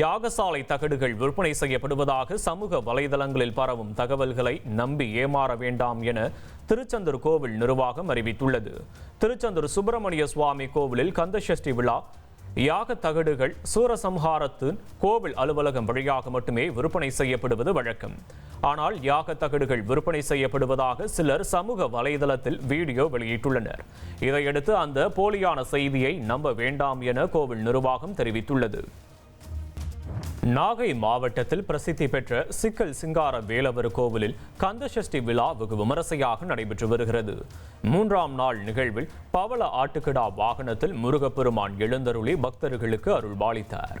யாகசாலை தகடுகள் விற்பனை செய்யப்படுவதாக சமூக வலைதளங்களில் பரவும் தகவல்களை நம்பி ஏமாற வேண்டாம் என திருச்செந்தூர் கோவில் நிர்வாகம் அறிவித்துள்ளது. திருச்செந்தூர் சுப்பிரமணிய சுவாமி கோவிலில் கந்தசஷ்டி விழா யாக தகடுகள் சூரசம்ஹாரத்தின் கோவில் அலுவலகம் வழியாக மட்டுமே விற்பனை செய்யப்படுவது வழக்கம். ஆனால் யாக தகடுகள் விற்பனை செய்யப்படுவதாக சிலர் சமூக வலைதளத்தில் வீடியோ வெளியிட்டுள்ளனர். இதையடுத்து அந்த போலியான செய்தியை நம்ப வேண்டாம் என கோவில் நிர்வாகம் தெரிவித்துள்ளது. நாகை மாவட்டத்தில் பிரசித்தி பெற்ற சிக்கல் சிங்கார வேலவர் கோவிலில் கந்தசஷ்டி விழா வெகு விமரிசையாக நடைபெற்று வருகிறது. மூன்றாம் நாள் நிகழ்வில் பவள ஆட்டுக்கடா வாகனத்தில் முருகப்பெருமான் எழுந்தருளி பக்தர்களுக்கு அருள்பாலித்தார்